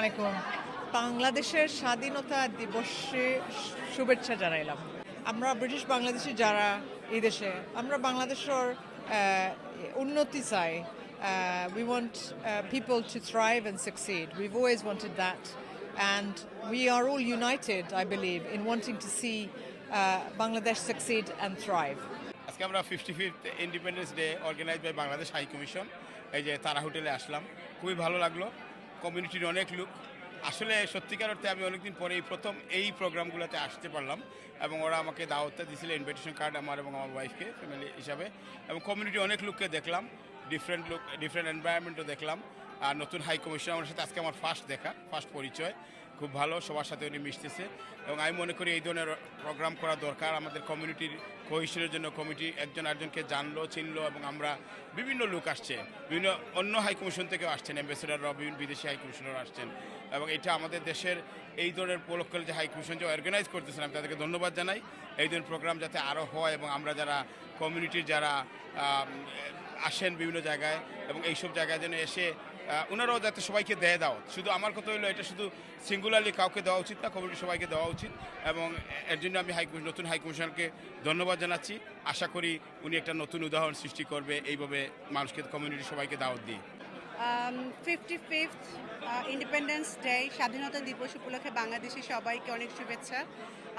আলাইকুম। বাংলাদেশের স্বাধীনতা দিবসে শুভেচ্ছা জানাইলাম। আমরা ব্রিটিশ বাংলাদেশি যারা এই দেশে, আমরা বাংলাদেশের উন্নতি চাই। We want people to thrive and succeed we've always wanted that and we are all united I believe in wanting to see Bangladesh succeed and thrive আজকে আমরা fifty fifth independence day organise by Bangladesh high commission এই যে তারা হোটেলে আসলাম। খুবই ভালো লাগল। কমিউনিটির অনেক লোক। আসলে সত্যিকার অর্থে আমি অনেকদিন পরে এই প্রথম এই প্রোগ্রামগুলোতে আসতে পারলাম এবং ওরা আমাকে দাওয়াতটা দিয়েছিল ইনভিটেশন কার্ড আমার এবং আমার ওয়াইফকে ফ্যামিলি হিসাবে। এবং কমিউনিটি অনেক লোককে দেখলাম ডিফারেন্ট লোক ডিফারেন্ট এনভায়রনমেন্টও দেখলাম। আর নতুন হাই কমিশন আমার সাথে আজকে আমার ফার্স্ট দেখা ফার্স্ট পরিচয়। খুব ভালো, সবার সাথে উনি মিশতেছে। এবং আমি মনে করি এই ধরনের প্রোগ্রাম করা দরকার। আমাদের কমিউনিটির কোহিশনের জন্য কমিটি একজন আরেকজনকে জানলো, চিনলো এবং আমরা বিভিন্ন লোক আসছে। বিভিন্ন অন্য হাই কমিশন থেকেও আসছেন অ্যাম্বাসেডাররা বিভিন্ন বিদেশি হাই কমিশনাররা আসছেন। এবং এটা আমাদের দেশের এই ধরনের উপলক্ষে যে হাই কমিশন যে অর্গানাইজ করতেছেন, আমি তাদেরকে ধন্যবাদ জানাই। এই ধরনের প্রোগ্রাম যাতে আরও হয় এবং আমরা যারা কমিউনিটির যারা আসেন বিভিন্ন জায়গায় এবং এইসব জায়গায় যেন এসে ওনারাও যাতে সবাইকে দেয় দাও শুধু আমার কথা হলো এটা শুধু সিঙ্গুলারলি কাউকে দেওয়া উচিত না কমিউনিটি সবাইকে দেওয়া উচিত এবং এর জন্য আমি হাই নতুন হাইকমিশনকে ধন্যবাদ জানাচ্ছি। আশা করি উনি একটা নতুন উদাহরণ সৃষ্টি করবে, এইভাবে মানুষকে কমিউনিটি সবাইকে দাওয়াত দিয়ে। ফিফটি ফিফথ ইন্ডিপেন্ডেন্স ডে স্বাধীনতা দিবস উপলক্ষে বাংলাদেশি সবাইকে অনেক শুভেচ্ছা।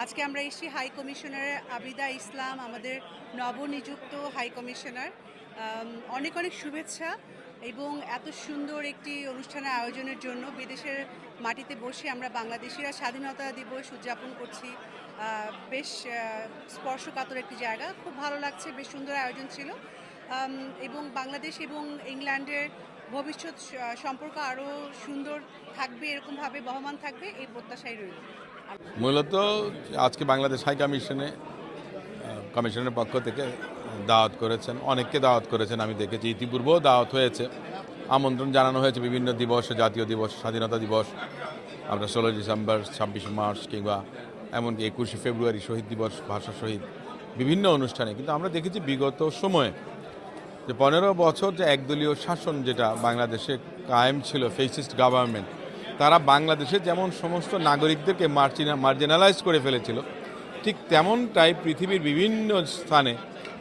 আজকে আমরা এসেছি হাই কমিশনার আবিদা ইসলাম, আমাদের নবনিযুক্ত হাই কমিশনার অনেক অনেক শুভেচ্ছা এবং এত সুন্দর একটি অনুষ্ঠানের আয়োজনের জন্য বিদেশের মাটিতে বসে আমরা বাংলাদেশিরা স্বাধীনতা দিবস উদযাপন করছি। বেশ স্পর্শকাতর একটি জায়গা। খুব ভালো লাগছে, বেশ সুন্দর আয়োজন ছিল। এবং বাংলাদেশ এবং ইংল্যান্ডের ভবিষ্যৎ সম্পর্ক আরও সুন্দর থাকবে, এরকমভাবে বহমান থাকবে, এই প্রত্যাশাই রইল। মূলত আজকে বাংলাদেশ হাই কমিশনে কমিশনের পক্ষ থেকে দাওয়াত করেছেন, অনেককে দাওয়াত করেছেন, আমি দেখেছি। ইতিপূর্বেও দাওয়াত হয়েছে। আমন্ত্রণ জানানো হয়েছে বিভিন্ন দিবস, জাতীয় দিবস, স্বাধীনতা দিবস। আমরা ষোলোই ডিসেম্বর, ছাব্বিশে মার্চ কিংবা এমনকি একুশে ফেব্রুয়ারি শহীদ দিবস, ভাষা শহীদ, বিভিন্ন অনুষ্ঠানে। কিন্তু আমরা দেখেছি বিগত সময়ে যে পনেরো বছর যে একদলীয় শাসন যেটা বাংলাদেশে কায়েম ছিল ফেসিস্ট গভর্নমেন্ট তারা বাংলাদেশে যেমন সমস্ত নাগরিকদেরকে মার্জিনা মার্জিনালাইজ করে ফেলেছিল ঠিক তেমনটাই পৃথিবীর বিভিন্ন স্থানে,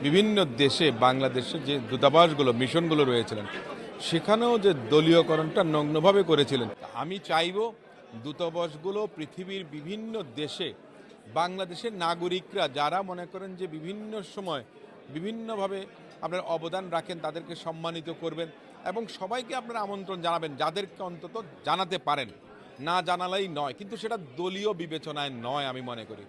বিভিন্ন দেশে, বাংলাদেশে যে দূতাবাসগুলো, মিশনগুলো রয়েছিলেন, সেখানেও যে দলীয়করণটা নগ্নভাবে করেছিলেন। আমি চাইব দূতাবাসগুলো পৃথিবীর বিভিন্ন দেশে, বাংলাদেশের নাগরিকরা যারা মনে করেন যে বিভিন্ন সময় বিভিন্নভাবে আপনার অবদান রাখেন, তাদেরকে সম্মানিত করবেন এবং সবাইকে আপনারা আমন্ত্রণ জানাবেন, যাদেরকে অন্তত জানাতে পারেন। না জানালেই নয়, কিন্তু সেটা দলীয় বিবেচনায় নয় আমি মনে করি।